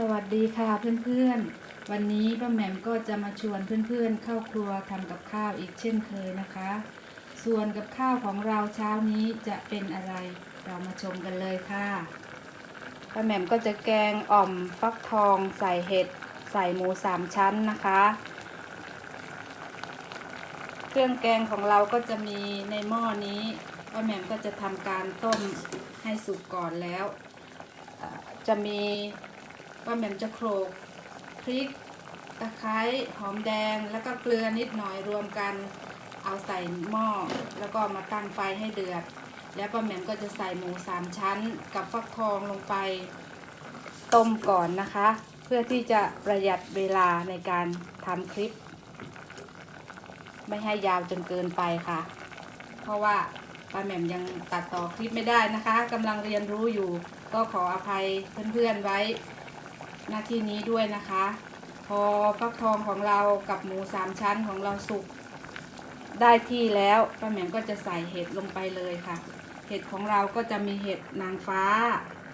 สวัสดีค่ะเพื่อนๆ วันนี้ป้าแหม่มก็จะมาชวนเพื่อนๆ เข้าครัวทำกับข้าวอีกเช่นเคยนะคะ ส่วนกับข้าวของเราเช้านี้จะเป็นอะไรเรามาชมกันเลยค่ะป้าแหม่มก็จะแกงอ่อมฟักทองใส่เห็ดใส่หมูสามชั้นนะคะ เครื่องแกงของเราก็จะมีในหม้อนี้ป้าแหม่มก็จะทำการต้มให้สุกก่อนแล้ว จะมี ป้าแหม่มจะโขลกพริกตะไคร้หอมแดงแล้วก็เกลือนิดหน่อยรวมกันเอาใส่หม้อแล้วก็มาตั้งไฟให้เดือด แล้วป้าแหม่มก็จะใส่หมูสามชั้นกับฟักทองลงไปต้มก่อนนะคะ เพื่อที่จะประหยัดเวลาในการทำคลิป ไม่ให้ยาวจนเกินไปค่ะ เพราะว่าป้าแหม่มยังตัดต่อคลิปไม่ได้นะคะกำลังเรียนรู้อยู่ก็ขออภัยเพื่อนๆไว้ หน้าที่นี้ด้วยนะคะ พอฟักทองของเรากับหมูสามชั้นของเราสุกได้ที่แล้วป้าแหม่มก็จะใส่เห็ดลงไปเลยค่ะ เห็ดของเราก็จะมีเห็ดนางฟ้า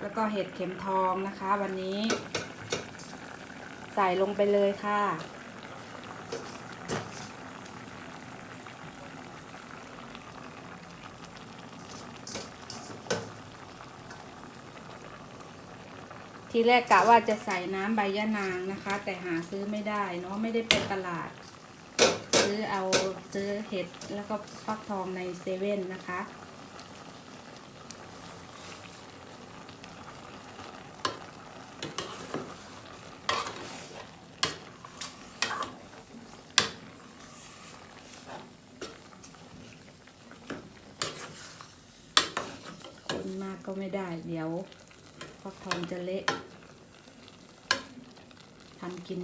แล้วก็เห็ดเข็มทองนะคะ วันนี้ ใส่ลงไปเลยค่ะ ทีแรกกะว่าจะใส่น้ำใบยะนางนะคะ แต่หาซื้อไม่ได้เนาะไม่ได้เป็นตลาด ซื้อเอาซื้อเห็ดแล้วก็ฟักทองในเซเว่นนะคะคนมากก็ไม่ได้เดี๋ยว ฟักทองจะเละทำกิน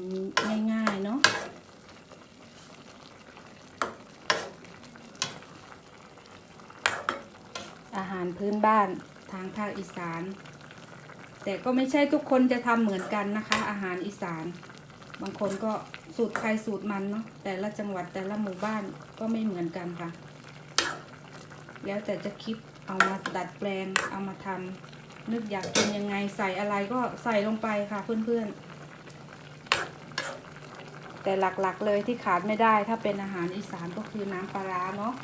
ง่ายๆเนาะอาหารพื้นบ้านทางภาคอีสาน แต่ก็ไม่ใช่ทุกคนจะทำเหมือนกันนะคะ อาหารอีสาน บางคนก็สูตรใครสูตรมันเนาะแต่ละจังหวัดแต่ละหมู่บ้านก็ไม่เหมือนกันค่ะ แล้วแต่จะคิดเอามาดัดแปลงเอามาทำ นึกอยากกินยังไงใส่อะไรก็ใส่ลงไปค่ะเพื่อนๆ แต่หลักๆเลยที่ขาดไม่ได้ถ้าเป็นอาหารอีสานก็คือน้ำปลาร้าเนาะ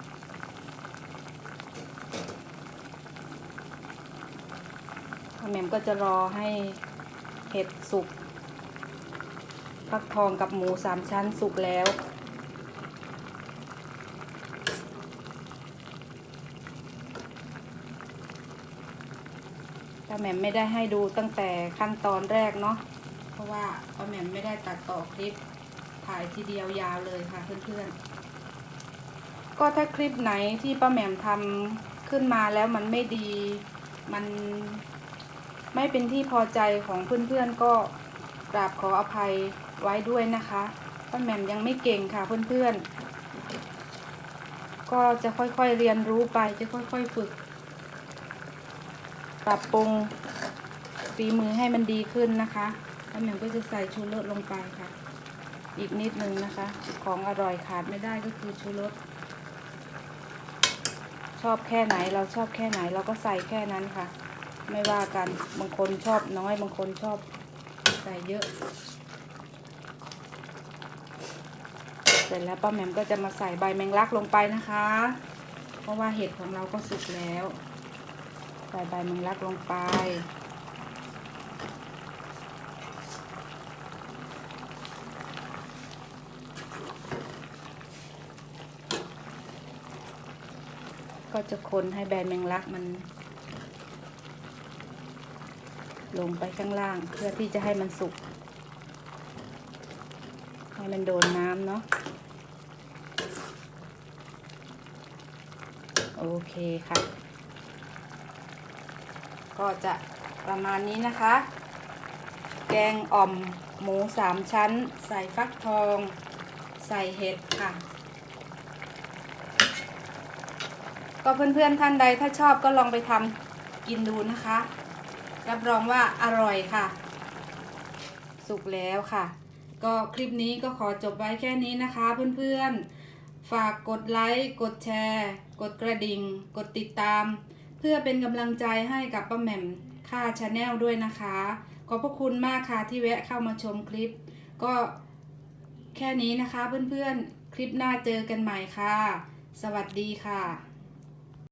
แม่มก็จะรอให้เห็ดสุกฟักทองกับหมูสามชั้นสุกแล้ว ป้าแหม่มไม่ได้ให้ดูตั้งแต่ขั้นตอนแรกเนาะเพราะว่าป้าแหม่มไม่ได้ตัดต่อคลิปถ่ายทีเดียวยาวเลยค่ะเพื่อนๆ ก็ถ้าคลิปไหนที่ป้าแหม่มทำขึ้นมาแล้วมันไม่ดี มันไม่เป็นที่พอใจของเพื่อนๆก็กราบขออภัยไว้ด้วยนะคะป้าแหม่มยังไม่เก่งค่ะเพื่อนๆ ก็จะค่อยๆเรียนรู้ไปจะค่อยๆฝึก ปรับปรุงฝีมือให้มันดีขึ้นนะคะแล้วหนึ่งก็จะใส่ชูรสลงไปค่ะ อีกนิดนึงนะคะ ของอร่อยขาดไม่ได้ก็คือชูรส ชอบแค่ไหนเราชอบแค่ไหนเราก็ใส่แค่นั้นค่ะ ไม่ว่ากันบางคนชอบน้อยบางคนชอบใส่เยอะ เสร็จแล้วป้าแหม่มก็จะมาใส่ใบแมงลักลงไปนะคะ เพราะว่าเห็ดของเราก็สุกแล้ว ส่ใบแมงลักลงไป ก็จะคนให้ใบแมงลักมัน ลงไปข้างล่างเพื่อที่จะให้มันสุก ให้มันโดนน้ำเนาะโอเคค่ะ ก็จะประมาณนี้นะคะ แกงอ่อมหมูสามชั้น ใส่ฟักทอง ใส่เห็ดค่ะ ก็เพื่อนๆท่านใดถ้าชอบก็ลองไปทำกินดูนะคะ รับรองว่าอร่อยค่ะ สุกแล้วค่ะ ก็คลิปนี้ก็ขอจบไว้แค่นี้นะคะเพื่อนๆ ฝากกดไลค์ กดแชร์ กดกระดิ่ง กดติดตาม พื่อเป็นกำลังใจให้กับป้าแหม่มค่าชาแนลด้วยนะคะ ขอบพระคุณมากค่ะที่แวะเข้ามาชมคลิป ก็แค่นี้นะคะเพื่อนๆ คลิปหน้าเจอกันใหม่ค่ะ สวัสดีค่ะ